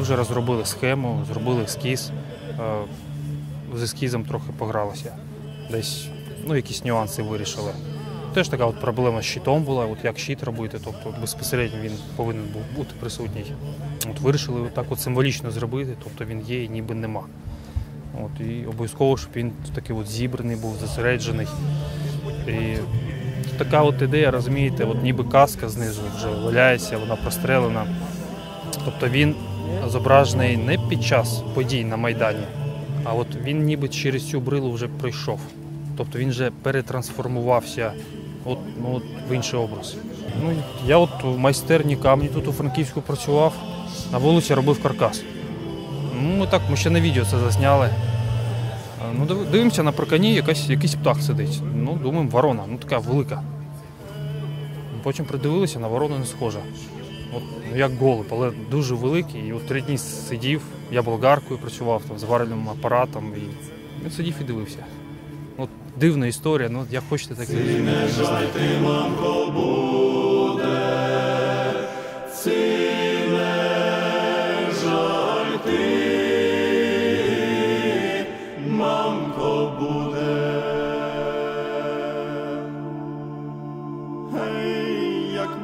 вже розробили схему, зробили ескіз. Е, З ескізом трохи погралися. Десь ну, якісь нюанси вирішили. Теж така от проблема з щитом була, от як щит робити, тобто безпосередньо він повинен був бути присутній. От вирішили так от символічно зробити, тобто він є і ніби нема. От, і обов'язково, щоб він такий от зібраний був, зосереджений. І така от ідея, розумієте, от ніби каска знизу вже валяється, вона прострелена. Тобто він зображений не під час подій на Майдані, а от він ніби через цю брилу вже пройшов. Тобто він вже перетрансформувався от, ну, от в інший образ. Ну, я от в майстерні камні тут у Франківську працював, на вулиці робив каркас. Ну, ми так, ми ще на відео це засняли. Ну, дивимося на паркані, якась, якийсь птах сидить. Ну, думаємо, ворона, ну така велика. Потім придивилися, на ворону не схожа. От, як голуб, але дуже великий. І от три дні сидів, я болгаркою працював там, зварювальним апаратом і він сидів і дивився. От дивна історія, ну як хочете, так і не знаю. Гей,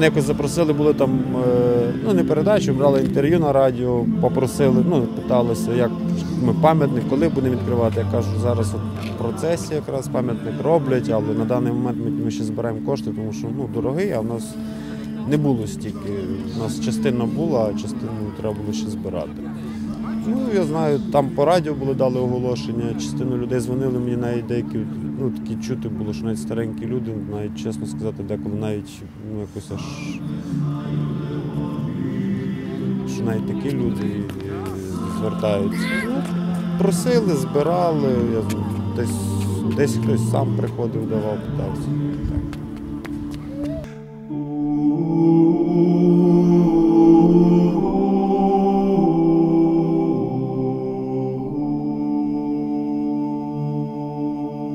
Мене якось запросили, були там, е, ну не передачу, брали інтерв'ю на радіо, попросили, ну питалися, як ми пам'ятник, коли будемо відкривати. Я кажу, зараз от в процесі якраз пам'ятник роблять, але на даний момент ми, ми ще збираємо кошти, тому що ну, дорогий, а в нас не було стільки. У нас частина була, а частину треба було ще збирати. Ну, я знаю, там по радіо були дали оголошення, частину людей дзвонили мені навіть деякі, ну такі чути було, що навіть старенькі люди, навіть чесно сказати, деколи навіть ну, якось аж що навіть такі люди і- і звертаються. Ну, просили, збирали, я, десь, десь хтось сам приходив, давав, питався. Так.